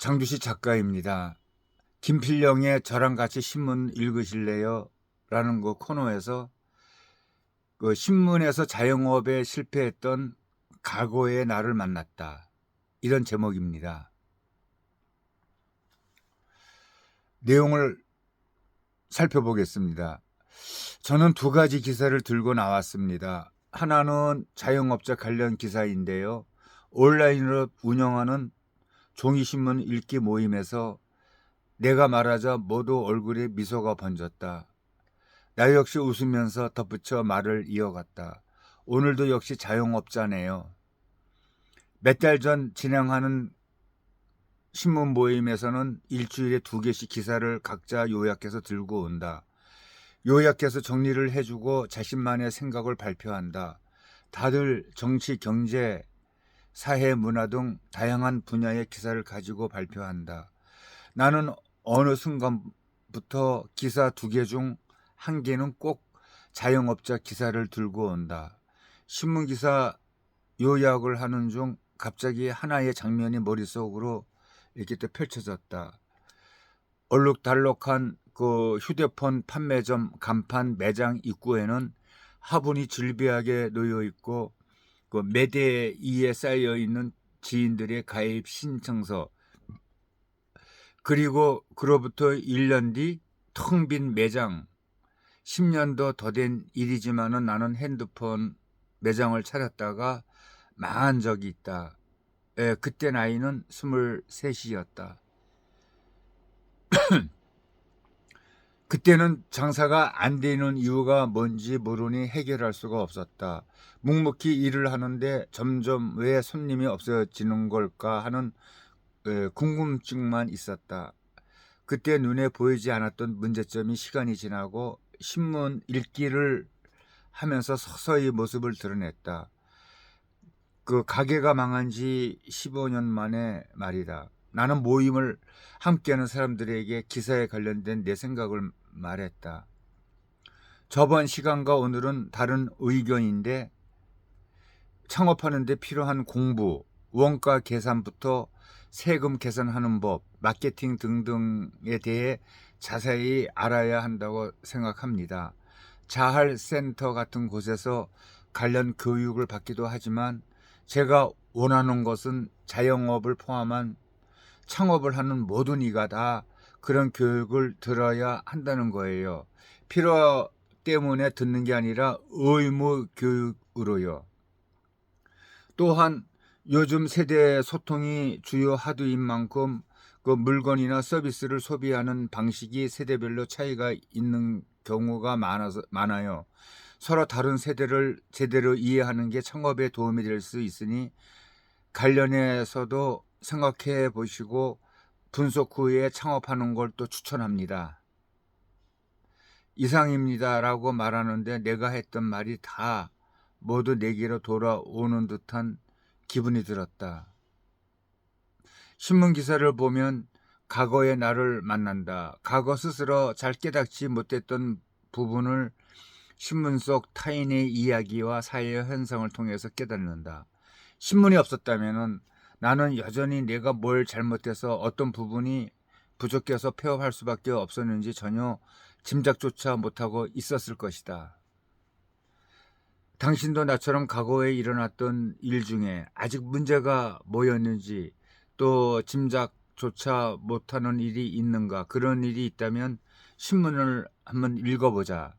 장주시 작가입니다. 김필령의 저랑 같이 신문 읽으실래요? 라는 그 코너에서 그 신문에서 자영업에 실패했던 과거의 나를 만났다. 이런 제목입니다. 내용을 살펴보겠습니다. 저는 두 가지 기사를 들고 나왔습니다. 하나는 자영업자 관련 기사인데요. 온라인으로 운영하는 종이신문 읽기 모임에서 내가 말하자 모두 얼굴에 미소가 번졌다. 나 역시 웃으면서 덧붙여 말을 이어갔다. 오늘도 역시 자영업자네요. 몇 달 전 진행하는 신문 모임에서는 일주일에 두 개씩 기사를 각자 요약해서 들고 온다. 요약해서 정리를 해주고 자신만의 생각을 발표한다. 다들 정치, 경제, 사회, 문화 등 다양한 분야의 기사를 가지고 발표한다. 나는 어느 순간부터 기사 두 개 중 한 개는 꼭 자영업자 기사를 들고 온다. 신문 기사 요약을 하는 중 갑자기 하나의 장면이 머릿속으로 이렇게 또 펼쳐졌다. 얼룩달록한 그 휴대폰 판매점 간판 매장 입구에는 화분이 질비하게 놓여 있고 그 매대 위에 쌓여 있는 지인들의 가입 신청서 그리고 그로부터 1년 뒤 텅 빈 매장 10년도 더 된 일이지만은 나는 핸드폰 매장을 차렸다가 망한 적이 있다. 예, 그때 나이는 23이었다. 그때는 장사가 안 되는 이유가 뭔지 모르니 해결할 수가 없었다. 묵묵히 일을 하는데 점점 왜 손님이 없어지는 걸까 하는 에, 궁금증만 있었다. 그때 눈에 보이지 않았던 문제점이 시간이 지나고 신문 읽기를 하면서 서서히 모습을 드러냈다. 그 가게가 망한 지 15년 만에 말이다. 나는 모임을 함께하는 사람들에게 기사에 관련된 내 생각을 말했다. 저번 시간과 오늘은 다른 의견인데 창업하는데 필요한 공부, 원가 계산부터 세금 계산하는 법, 마케팅 등등에 대해 자세히 알아야 한다고 생각합니다. 자활 센터 같은 곳에서 관련 교육을 받기도 하지만 제가 원하는 것은 자영업을 포함한 창업을 하는 모든 이가 다 그런 교육을 들어야 한다는 거예요. 필요 때문에 듣는 게 아니라 의무 교육으로요. 또한 요즘 세대 소통이 주요 하드인 만큼 그 물건이나 서비스를 소비하는 방식이 세대별로 차이가 있는 경우가 많아서 많아요. 서로 다른 세대를 제대로 이해하는 게 창업에 도움이 될 수 있으니 관련해서도 생각해 보시고 분석 후에 창업하는 걸 또 추천합니다. 이상입니다 라고 말하는데 내가 했던 말이 다 모두 내게로 돌아오는 듯한 기분이 들었다. 신문 기사를 보면 과거의 나를 만난다. 과거 스스로 잘 깨닫지 못했던 부분을 신문 속 타인의 이야기와 사회 현상을 통해서 깨닫는다. 신문이 없었다면 나는 여전히 내가 뭘 잘못해서 어떤 부분이 부족해서 폐업할 수밖에 없었는지 전혀 짐작조차 못하고 있었을 것이다. 당신도 나처럼 과거에 일어났던 일 중에 아직 문제가 뭐였는지 또 짐작조차 못하는 일이 있는가 그런 일이 있다면 신문을 한번 읽어보자.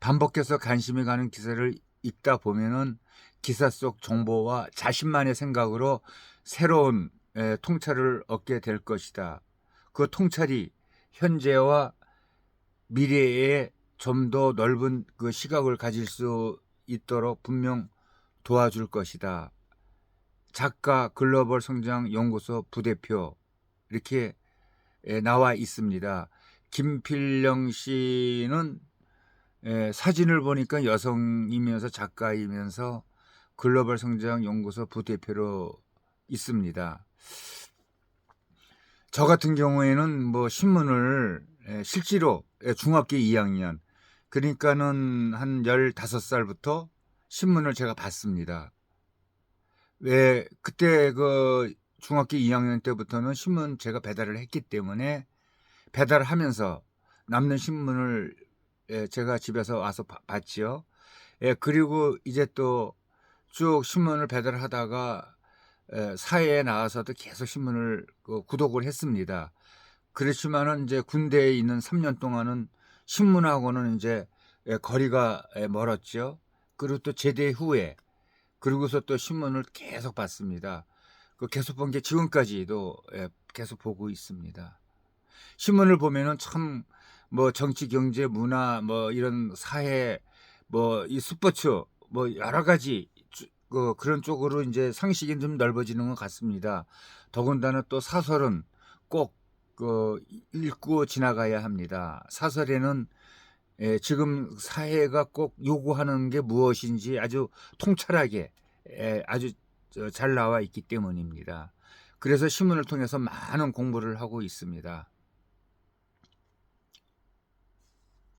반복해서 관심이 가는 기사를 읽다 보면은 기사 속 정보와 자신만의 생각으로 새로운 에, 통찰을 얻게 될 것이다. 그 통찰이 현재와 미래에 좀 더 넓은 그 시각을 가질 수 있도록 분명 도와줄 것이다. 작가 글로벌 성장 연구소 부대표 이렇게 에, 나와 있습니다. 김필령 씨는 에, 사진을 보니까 여성이면서 작가이면서 글로벌 성장 연구소 부대표로 있습니다. 저 같은 경우에는 뭐 신문을 에, 실제로 에, 중학교 2학년 그러니까는 한 15살부터 신문을 제가 봤습니다. 왜 그때 그 중학교 2학년 때부터는 신문 제가 배달을 했기 때문에 배달을 하면서 남는 신문을 예, 제가 집에서 와서 봐- 봤지요. 예, 그리고 이제 또 쭉 신문을 배달하다가 에, 사회에 나와서도 계속 신문을 그 구독을 했습니다. 그렇지만은 이제 군대에 있는 3년 동안은 신문하고는 이제 예, 거리가 예, 멀었죠. 그리고 또 제대 후에 그리고서 또 신문을 계속 봤습니다. 그 계속 본 게 지금까지도 예, 계속 보고 있습니다. 신문을 보면은 참 뭐 정치, 경제, 문화, 뭐 이런 사회, 뭐 이 스포츠, 뭐 여러 가지 주- 그 그런 쪽으로 이제 상식이 좀 넓어지는 것 같습니다. 더군다나 또 사설은 꼭 그 읽고 지나가야 합니다. 사설에는 예, 지금 사회가 꼭 요구하는 게 무엇인지 아주 통찰하게 예, 아주 저- 잘 나와 있기 때문입니다. 그래서 신문을 통해서 많은 공부를 하고 있습니다.